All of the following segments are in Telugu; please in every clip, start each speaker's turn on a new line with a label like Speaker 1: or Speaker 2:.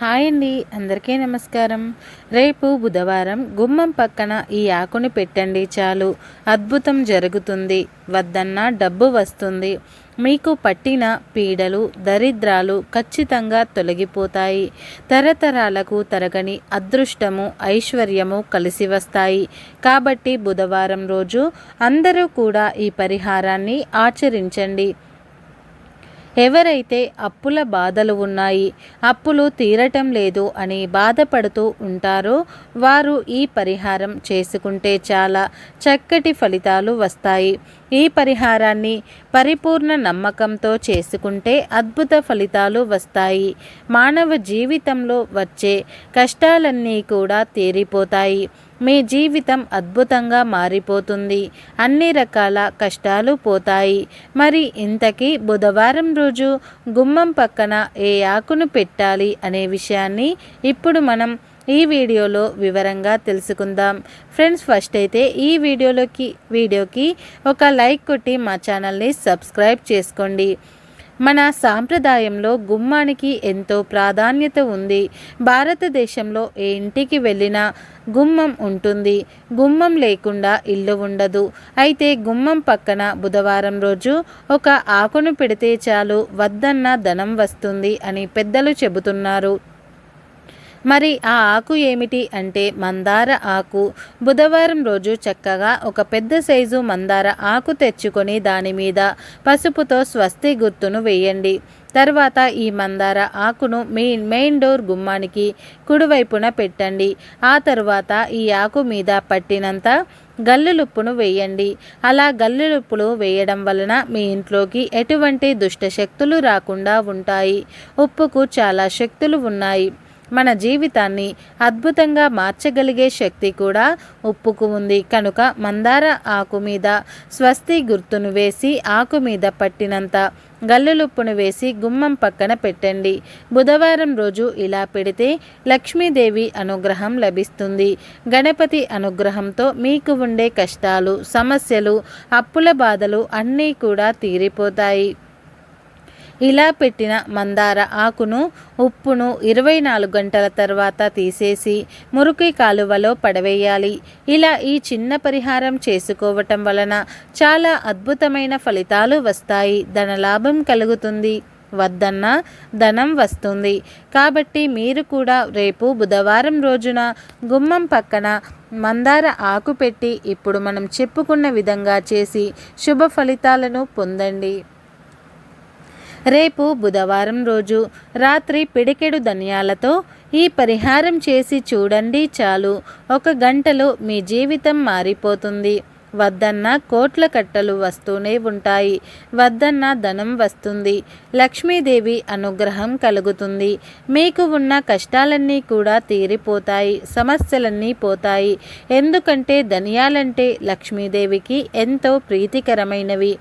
Speaker 1: హాయ్ అండి అందరికీ నమస్కారం. రేపు బుధవారం గుమ్మం పక్కన ఈ ఆకుని పెట్టండి చాలు. అద్భుతం జరుగుతుంది. వద్దన్నా డబ్బు వస్తుంది. మీకు పట్టిన పీడలు దరిద్రాలు ఖచ్చితంగా తొలగిపోతాయి. తరతరాలకు తరగని అదృష్టము ఐశ్వర్యము కలిసి వస్తాయి. కాబట్టి బుధవారం రోజు అందరూ కూడా ఈ పరిహారాన్ని ఆచరించండి. ఎవరైతే అప్పుల బాధలు ఉన్నాయి అప్పులు తీరటం లేదు అని బాధపడుతూ ఉంటారో వారు ఈ పరిహారం చేసుకుంటే చాలా చక్కటి ఫలితాలు వస్తాయి. ఈ పరిహారాన్ని పరిపూర్ణ నమ్మకంతో చేసుకుంటే అద్భుత ఫలితాలు వస్తాయి. మానవ జీవితంలో వచ్చే కష్టాలన్నీ కూడా తీరిపోతాయి. మీ జీవితం అద్భుతంగా మారిపోతుంది. అన్ని రకాల కష్టాలు పోతాయి. మరి ఇంతకీ బుధవారం రోజు గుమ్మం పక్కన ఏ ఆకును పెట్టాలి అనే విషయాన్ని ఇప్పుడు మనం ఈ వీడియోలో వివరంగా తెలుసుకుందాం. ఫ్రెండ్స్ ఫస్ట్ అయితే ఈ వీడియోలోకి వీడియోకి ఒక లైక్ కొట్టి మా ఛానల్ని సబ్స్క్రైబ్ చేసుకోండి. మన సాంప్రదాయంలో గుమ్మానికి ఎంతో ప్రాధాన్యత ఉంది. భారతదేశంలో ఏ ఇంటికి వెళ్ళినా గుమ్మం ఉంటుంది. గుమ్మం లేకుండా ఇల్లు ఉండదు. అయితే గుమ్మం పక్కన బుధవారం రోజు ఒక ఆకును పెడితే చాలు వద్దన్న ధనం వస్తుంది అని పెద్దలు చెబుతున్నారు. మరి ఆ ఆకు ఏమిటి అంటే మందార ఆకు. బుధవారం రోజు చక్కగా ఒక పెద్ద సైజు మందార ఆకు తెచ్చుకొని దాని మీద పసుపుతో స్వస్తి గుర్తును వేయండి. తర్వాత ఈ మందార ఆకును మీ మెయిన్ డోర్ గుమ్మానికి కుడివైపున పెట్టండి. ఆ తర్వాత ఈ ఆకు మీద పట్టినంత గల్లులుప్పును వేయండి. అలా గల్లులుప్పులు వేయడం వలన మీ ఇంట్లోకి ఎటువంటి దుష్ట శక్తులు రాకుండా ఉంటాయి. ఉప్పుకు చాలా శక్తులు ఉన్నాయి. మన జీవితాన్ని అద్భుతంగా మార్చగలిగే శక్తి కూడా ఉప్పుకు ఉంది. కనుక మందార ఆకు మీద స్వస్తి గుర్తును వేసి ఆకు మీద పట్టినంత గల్లులుప్పును వేసి గుమ్మం పక్కన పెట్టండి. బుధవారం రోజు ఇలా పెడితే లక్ష్మీదేవి అనుగ్రహం లభిస్తుంది. గణపతి అనుగ్రహంతో మీకు ఉండే కష్టాలు సమస్యలు అప్పుల బాధలు అన్నీ కూడా తీరిపోతాయి. ఇలా పెట్టిన మందార ఆకును ఉప్పును ఇరవై నాలుగు గంటల తర్వాత తీసేసి మురికి కాలువలో పడవేయాలి. ఇలా ఈ చిన్న పరిహారం చేసుకోవటం వలన చాలా అద్భుతమైన ఫలితాలు వస్తాయి. ధనలాభం కలుగుతుంది. వద్దన్న ధనం వస్తుంది. కాబట్టి మీరు కూడా రేపు బుధవారం రోజున గుమ్మం పక్కన మందార ఆకు పెట్టి ఇప్పుడు మనం చెప్పుకున్న విధంగా చేసి శుభ ఫలితాలను పొందండి. రేపు బుధవారం రోజు రాత్రి పిడికెడు ధనియాలతో ఈ పరిహారం చేసి చూడండి చాలు. ఒక గంటలో మీ జీవితం మారిపోతుంది. వద్దన్న కోట్ల కట్టలు వస్తూనే ఉంటాయి. వద్దన్న ధనం వస్తుంది. లక్ష్మీదేవి అనుగ్రహం కలుగుతుంది. మీకు ఉన్న కష్టాలన్నీ కూడా తీరిపోతాయి. సమస్యలన్నీ పోతాయి. ఎందుకంటే ధనియాలంటే లక్ష్మీదేవికి ఎంతో ప్రీతికరమైనవి.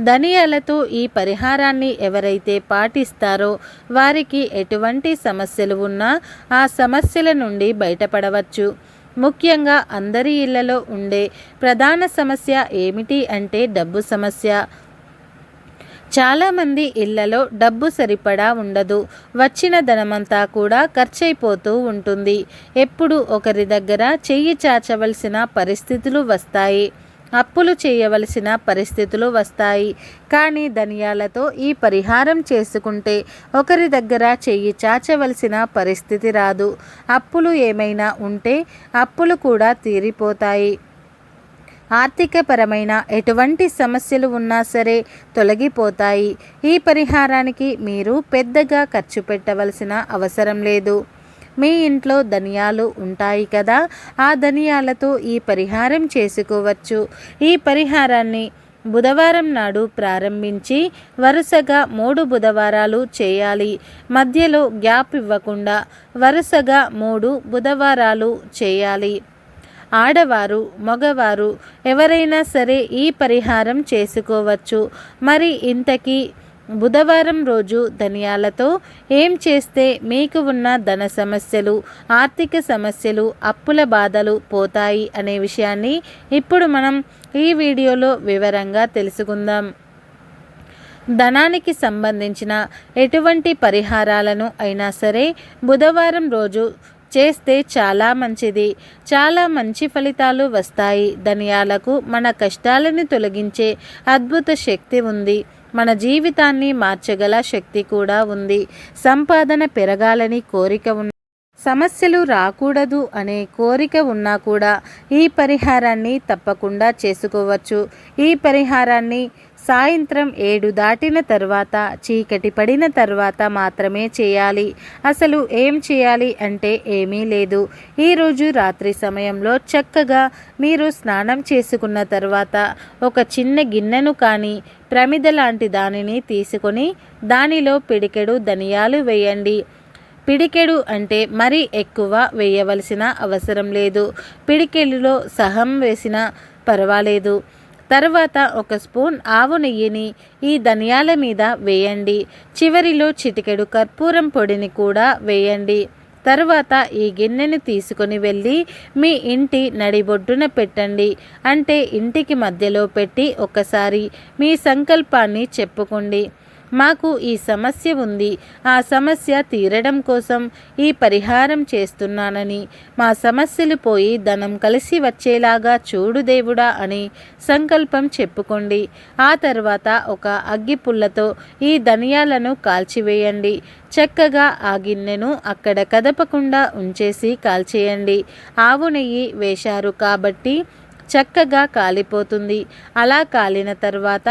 Speaker 1: ధనియాలతో ఈ పరిహారాన్ని ఎవరైతే పాటిస్తారో వారికి ఎటువంటి సమస్యలు ఉన్నా ఆ సమస్యల నుండి బయటపడవచ్చు. ముఖ్యంగా అందరి ఇళ్ళలో ఉండే ప్రధాన సమస్య ఏమిటి అంటే డబ్బు సమస్య. చాలామంది ఇళ్ళలో డబ్బు సరిపడా ఉండదు. వచ్చిన ధనమంతా కూడా ఖర్చయిపోతూ ఉంటుంది. ఎప్పుడు ఒకరి దగ్గర చెయ్యి చాచవలసిన పరిస్థితులు వస్తాయి. అప్పులు చేయవలసిన పరిస్థితులు వస్తాయి. కానీ ధనియాలతో ఈ పరిహారం చేసుకుంటే ఒకరి దగ్గర చెయ్యి చాచవలసిన పరిస్థితి రాదు. అప్పులు ఏమైనా ఉంటే అప్పులు కూడా తీరిపోతాయి. ఆర్థికపరమైన ఎటువంటి సమస్యలు ఉన్నా సరే తొలగిపోతాయి. ఈ పరిహారానికి మీరు పెద్దగా ఖర్చు పెట్టవలసిన అవసరం లేదు. మీ ఇంట్లో ధనియాలు ఉంటాయి కదా ఆ ధనియాలతో ఈ పరిహారం చేసుకోవచ్చు. ఈ పరిహారాన్ని బుధవారం నాడు ప్రారంభించి వరుసగా మూడు బుధవారాలు చేయాలి. మధ్యలో గ్యాప్ ఇవ్వకుండా వరుసగా మూడు బుధవారాలు చేయాలి. ఆడవారు మగవారు ఎవరైనా సరే ఈ పరిహారం చేసుకోవచ్చు. మరి ఇంతకీ బుధవారం రోజు ధనియాలతో ఏం చేస్తే మీకు ఉన్న ధన సమస్యలు ఆర్థిక సమస్యలు అప్పుల బాధలు పోతాయి అనే విషయాన్ని ఇప్పుడు మనం ఈ వీడియోలో వివరంగా తెలుసుకుందాం. ధనానికి సంబంధించిన ఎటువంటి పరిహారాలను అయినా సరే బుధవారం రోజు చేస్తే చాలా మంచిది. చాలా మంచి ఫలితాలు వస్తాయి. ధనియాలకు మన కష్టాలను తొలగించే అద్భుత శక్తి ఉంది. మన జీవితాన్ని మార్చగల శక్తి కూడా ఉంది. సంపాదన పెరగాలని కోరిక ఉన్న సమస్యలు రాకూడదు అనే కోరిక ఉన్నా కూడా ఈ పరిహారాన్ని తప్పకుండా చేసుకోవచ్చు. ఈ పరిహారాన్ని సాయంత్రం ఏడు దాటిన తర్వాత చీకటి పడిన తర్వాత మాత్రమే చేయాలి. అసలు ఏం చేయాలి అంటే ఏమీ లేదు. ఈరోజు రాత్రి సమయంలో చక్కగా మీరు స్నానం చేసుకున్న తర్వాత ఒక చిన్న గిన్నెను కానీ ప్రమిద లాంటి దానిని తీసుకొని దానిలో పిడికెడు ధనియాలు వేయండి. పిడికెడు అంటే మరీ ఎక్కువ వేయవలసిన అవసరం లేదు. పిడికెడులో సహం వేసినా పర్వాలేదు. తర్వాత ఒక స్పూన్ ఆవు నెయ్యిని ఈ ధనియాల మీద వేయండి. చివరిలో చిటికెడు కర్పూరం పొడిని కూడా వేయండి. తరువాత ఈ గిన్నెను తీసుకొని వెళ్ళి మీ ఇంటి నడిబొడ్డున పెట్టండి. అంటే ఇంటికి మధ్యలో పెట్టి ఒకసారి మీ సంకల్పాన్ని చెప్పుకోండి. మాకు ఈ సమస్య ఉంది. ఆ సమస్య తీరడం కోసం ఈ పరిహారం చేస్తున్నానని మా సమస్యలు పోయి ధనం కలిసి వచ్చేలాగా చూడు దేవుడా అని సంకల్పం చెప్పుకోండి. ఆ తర్వాత ఒక అగ్గి పుల్లతో ఈ ధనియాలను కాల్చివేయండి. చక్కగా ఆ గిన్నెను అక్కడ కదపకుండా ఉంచేసి కాల్చేయండి. ఆవు నెయ్యి వేశారు కాబట్టి చక్కగా కాలిపోతుంది. అలా కాలిన తర్వాత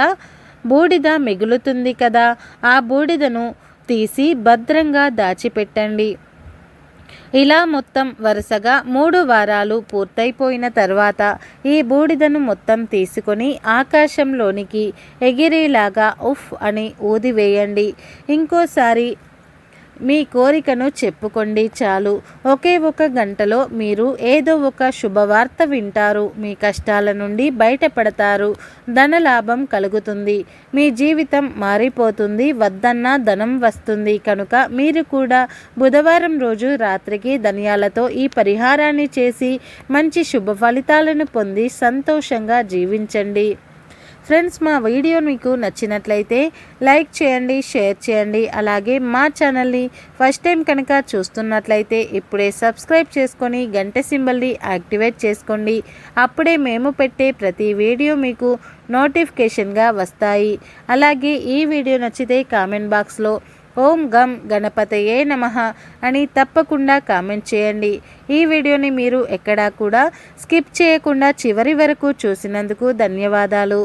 Speaker 1: బూడిద మిగులుతుంది కదా ఆ బూడిదను తీసి భద్రంగా దాచిపెట్టండి. ఇలా మొత్తం వరుసగా మూడు వారాలు పూర్తయిపోయిన తర్వాత ఈ బూడిదను మొత్తం తీసుకొని ఆకాశంలోనికి ఎగిరేలాగా ఉఫ్ అని ఊదివేయండి. ఇంకోసారి మీ కోరికను చెప్పుకోండి చాలు. ఒకే ఒక గంటలో మీరు ఏదో ఒక శుభవార్త వింటారు. మీ కష్టాల నుండి బయటపడతారు. ధనలాభం కలుగుతుంది. మీ జీవితం మారిపోతుంది. వద్దన్న ధనం వస్తుంది. కనుక మీరు కూడా బుధవారం రోజు రాత్రికి ధనియాలతో ఈ పరిహారాన్ని చేసి మంచి శుభ ఫలితాలను పొంది సంతోషంగా జీవించండి. ఫ్రెండ్స్ మా వీడియో మీకు నచ్చినట్లయితే లైక్ చేయండి షేర్ చేయండి. అలాగే మా ఛానల్ని ఫస్ట్ టైం కనుక చూస్తున్నట్లయితే ఇప్పుడే సబ్స్క్రైబ్ చేసుకొని గంట సింబల్ని యాక్టివేట్ చేసుకోండి. అప్పుడే మేము పెట్టే ప్రతి వీడియో మీకు నోటిఫికేషన్గా వస్తాయి. అలాగే ఈ వీడియో నచ్చితే కామెంట్ బాక్స్లో ఓం గం గణపతయే నమ అని తప్పకుండా కామెంట్ చేయండి. ఈ వీడియోని మీరు ఎక్కడా కూడా స్కిప్ చేయకుండా చివరి వరకు చూసినందుకు ధన్యవాదాలు.